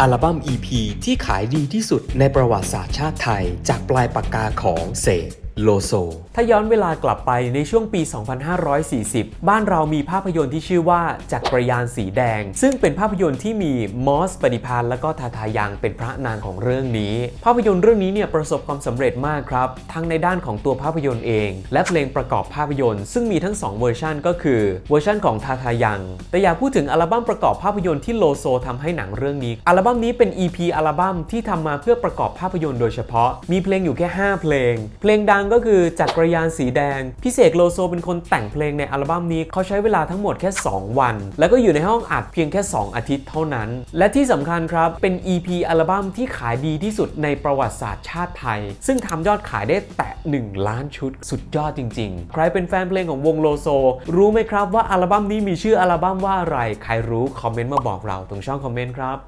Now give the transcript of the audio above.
อัลบั้ม EP ที่ขายดีที่สุดในประวัติศาสตร์ชาติไทย จากปลายปากกาของเสก โลโซ ถ้าย้อนเวลากลับไปในช่วงปี 2540 บ้านเรามีภาพยนตร์ที่ชื่อว่าจักรยานสีแดง ซึ่งเป็นภาพยนตร์ที่มีมอสปฏิพานและก็ทาทายังเป็นพระนางของเรื่องนี้ ภาพยนตร์เรื่องนี้เนี่ยประสบความสำเร็จมากครับ ทั้งในด้านของตัวภาพยนตร์เอง และเพลงประกอบภาพยนตร์ ซึ่งมีทั้ง 2 เวอร์ชันก็คือเวอร์ชันของทาทายัง แต่อย่าพูดถึงอัลบั้มประกอบภาพยนตร์ที่โลโซทำให้หนังเรื่องนี้ อัลบั้มนี้เป็น EP อัลบั้มที่ทำมาเพื่อประกอบภาพยนตร์โดยเฉพาะ มีเพลงอยู่แค่ 5 เพลง เพลงดังก็คือจักรยานสีแดง พิเศษโลโซเป็นคนแต่งเพลงในอัลบั้มนี้เขาใช้เวลาทั้งหมดแค่ 2 วัน แล้วก็อยู่ในห้องอัดเพียงแค่ 2 อาทิตย์เท่านั้น และที่สำคัญครับเป็น EP อัลบั้มที่ขายดีที่สุดในประวัติศาสตร์ชาติไทย ซึ่งทำยอดขายได้แตะ 1 ล้านชุดสุดยอดจริง ๆ ใครเป็นแฟนเพลงของวงโลโซ รู้ไหมครับว่าอัลบั้มนี้มีชื่ออัลบั้มว่าอะไร ใครรู้คอมเมนต์มาบอกเราตรงช่องคอมเมนต์ครับ